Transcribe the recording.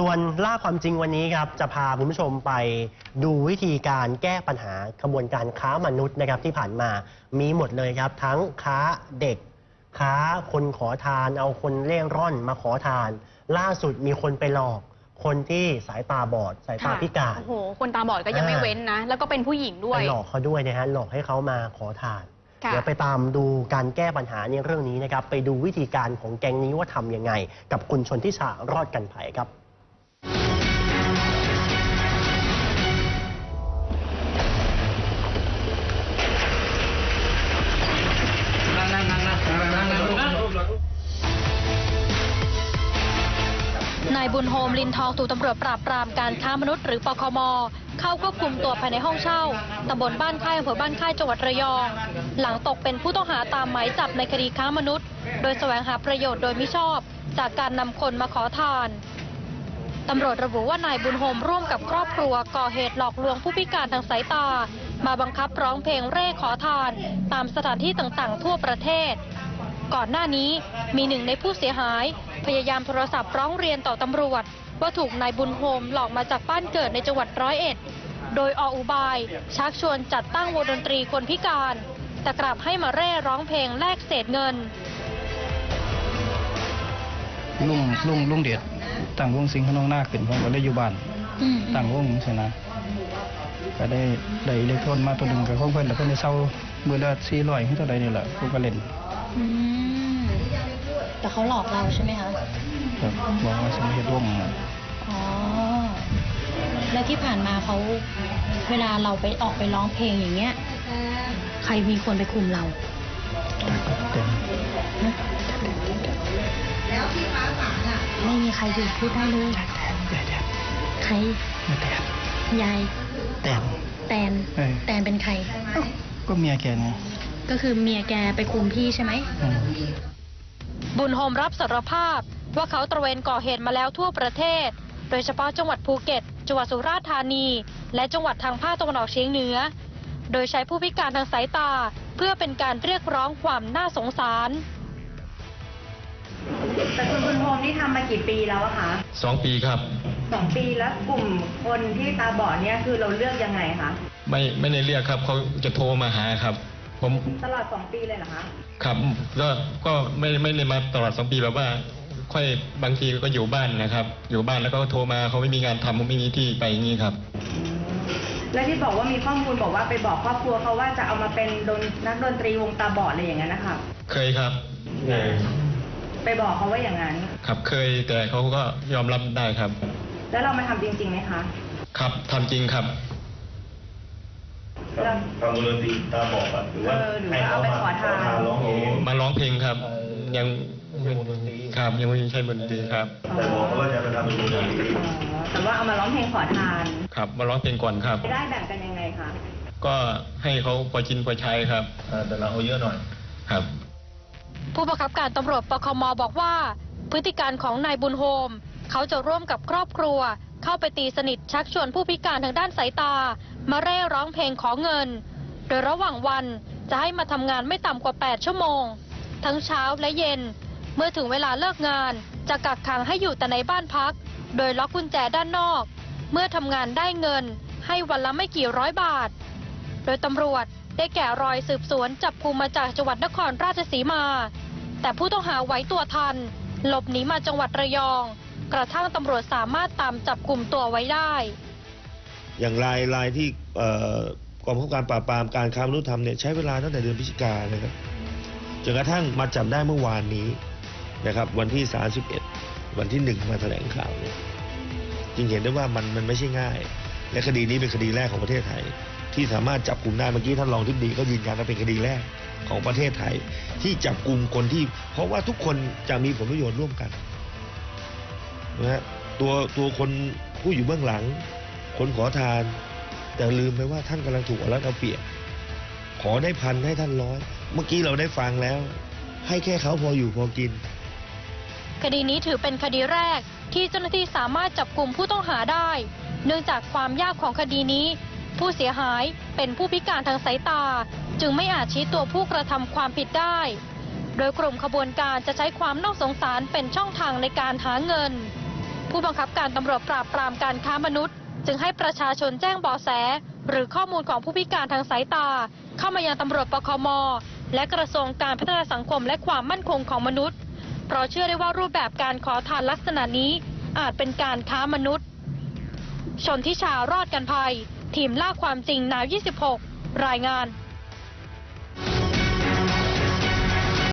ส่วนล่าความจริงวันนี้ครับจะพาคุณผู้ชมไปดูวิธีการแก้ปัญหาขบวนการค้ามนุษย์นะครับที่ผ่านมามีหมดเลยครับ ทั้งค้าเด็ก ค้าคนขอทาน เอาคนเร่ร่อนมาขอทาน ล่าสุดมีคนไปหลอก คนที่สายตาบอด สายตาค่ะพิการโอ้โหคนตาบอดก็ยังไม่อ่าเว้นนะ แล้วก็เป็นผู้หญิงด้วยไปหลอกเขาด้วยนะฮะหลอกให้เขามาขอทานค่ะเดี๋ยวไปตามดูการแก้ปัญหาในเรื่องนี้นะครับไปดูวิธีการของแก๊งนี้ว่าทำยังไง กับคุณชนทิชารอดกันไผครับายบุญโฮมลินทองถูกตำรวจปราบปรามการค้ามนุษย์หรือปคม เข้าควบคุมตัวภายในห้องเช่าตำบลบ้านค่ายอำเภอบ้านค่ายจังหวัดระยอง หลังตกเป็นผู้ต้องหาตามหมายจับในคดีค้ามนุษย์ โดยแสวงหาประโยชน์โดยมิชอบ จากการนำคนมาขอทานตำรวจระบุว่านายบุญโฮมร่วมกับครอบครัวก่อเหตุหลอกลวงผู้พิการทางสายตา มาบังคับร้องเพลงเร่ขอทาน ตามสถานที่ต่างๆ ทั่วประเทศ ก่อนหน้านี้มีหนึ่งในผู้เสียหาย พยายามโทรศัพท์ร้องเรียนต่อตำรวจ ว่าถูกนายบุญโฮมหลอกมาจากบ้านเกิดในจังหวัดร้อยเอ็ด โดยออกอุบาย ชักชวนจัดตั้งวงดนตรีคนพิการ แต่กลับให้มาเร่ร้องเพลงแลกเศษเงินลุงลุงลุงเดชตั้งวงสิงห์ขนองนาคขึ้นผมก็เลยอยู่บ้านตั้งวงชนะ ก็ได้ได้อิเล็กโทรนมาตัวหนึ่งกับของเพื่อนแล้วเพื่อนได้เช่ามือละสี่ร้อยเท่าใดนี่แหละผมก็เล่นอืมแต่เขาหลอกเราใช่ไหมคะครับบอกว่าสมเหตุร่วมอ๋อแล้วที่ผ่านมาเขาเวลาเราไปออกไปร้องเพลงอย่างเงี้ย ใครมีคนไปคุมเราเต็มไม่มีใครอยู่พูดได้เลยแต่แต่ใครไม่แต่ ยายแต่แตนเอ้ยแตนเป็นใครก็เมียแกไงก็คือเมียแกไปคุมพี่ใช่ไหม อืมบุญโฮมรับสารภาพว่าเขาตระเวนก่อเหตุมาแล้วทั่วประเทศ โดยเฉพาะจังหวัดภูเก็ต จังหวัดสุราษฎร์ธานี และจังหวัดทางภาคตะวันออกเฉียงเหนือ โดยใช้ผู้พิการทางสายตา เพื่อเป็นการเรียกร้องความน่าสงสาร แต่คุณบุญโฮมนี่ทำมากี่ปีแล้วอะคะสองปีครับ สองปีแล้วกลุ่มคนที่ตาบอดเนี่ยคือเราเลือกยังไงคะไม่ไม่ได้เรียกครับเขาจะโทรมาหาครับ ผมตลอดสองปีเลยเหรอคะครับก็ก็ไม่ไม่ได้มาตลอดสองปีแบบว่า ค่อยบางทีก็อยู่บ้านนะครับ อยู่บ้านแล้วก็โทรมาเขาไม่มีงานทำผมไม่มีที่ไปอย่างนี้ครับ และที่บอกว่ามีข้อมูลบอกว่าไปบอกครอบครัวเขาว่าจะเอามาเป็นดนนักดนตรีวงตาบอดอะไรอย่างนั้นนะคะเคยครับไปบอกเขาว่าอย่างนั้น ครับเคยแต่เขาก็ยอมรับได้ครับ แล้วเรามาทำจริงๆไหมคะครับทำจริงครับเราทำดนตรีตาบอดอะหรือว่าเออหรือให้ว่าเขาเอาไปมาขอทานร้องเพลงมาร้องเพลงครับ ยังครับยังไม่ใช่ดนตรีครับ แต่บอกเขาว่าจะไปทำเป็นดนตรีอ๋อแต่ว่าเอามาร้องเพลงขอทานครับ มาร้องเพลงก่อนครับได้แบ่งกันยังไงคะก็ให้เขาพอกินพอใช้ครับอ่าแต่เราเอาเยอะหน่อย ครับ ผู้บังคับการตำรวจปคมบอกว่า พฤติการของนายบุญโฮม เขาจะร่วมกับครอบครัว เข้าไปตีสนิทชักชวนผู้พิการทางด้านสายตา มาเร่ร้องเพลงขอเงิน โดยระหว่างวันจะให้มาทำงานไม่ต่ำกว่า 8 ชั่วโมง ทั้งเช้าและเย็น เมื่อถึงเวลาเลิกงาน จะกักขังให้อยู่แต่ในบ้านพัก โดยล็อกกุญแจด้านนอก เมื่อทำงานได้เงิน ให้วันละไม่กี่ร้อยบาท โดยตำรวจได้แกะรอยสืบสวนจับกลุ่มมาจากจังหวัดนครราชสีมา แต่ผู้ต้องหาไหวตัวทัน หลบหนีมาจังหวัดระยอง กระทั่งตำรวจสามารถตามจับกลุ่มตัวไว้ได้ อย่างรายรายที่เอ่อกองบังคับการปราบปรามการค้ามนุษย์ทำเนี่ยใช้เวลาตั้งแต่เดือนพฤศจิกายนนะครับจนกระทั่งมาจับได้เมื่อวานนี้นะครับ วันที่ 31 วันที่หนึ่งมาแถลงข่าวเนี่ยจึงเห็นได้ว่ามันมันไม่ใช่ง่าย และคดีนี้เป็นคดีแรกของประเทศไทย ที่สามารถจับกลุ่มได้เมื่อกี้ท่านรองทิบดีก็ยืนยันว่าเป็นคดีแรกของประเทศไทย ที่จับกลุ่มคนที่ เพราะว่าทุกคนจะมีผลประโยชน์ร่วมกัน นะฮะตัวตัวคนผู้อยู่เบื้องหลัง คนขอทาน แต่ลืมไปว่าท่านกำลังถูกเอารัดเอาเปรียบขอได้พันให้ท่านร้อย เมื่อกี้เราได้ฟังแล้ว ให้แค่เขาพออยู่พอกิน คดีนี้ถือเป็นคดีแรกที่เจ้าหน้าที่สามารถจับกลุ่มผู้ต้องหาได้ เนื่องจากความยากของคดีนี้ ผู้เสียหายเป็นผู้พิการทางสายตา จึงไม่อาจชี้ตัวผู้กระทำความผิดได้ โดยกลุ่มขบวนการจะใช้ความนอกสงสารเป็นช่องทางในการหาเงิน ผู้บังคับการตำรวจปราบปรามการค้ามนุษย์ จึงให้ประชาชนแจ้งเบาะแส หรือข้อมูลของผู้พิการทางสายตา เข้ามายังตำรวจปคม และกระทรวงการพัฒนาสังคมและความมั่นคงของมนุษย์ เพราะเชื่อได้ว่ารูปแบบการขอทานลักษณะนี้ อาจเป็นการค้ามนุษย์ ชนทิชารอดกันภัย ทีมล่าความจริงนาว 26 รายงาน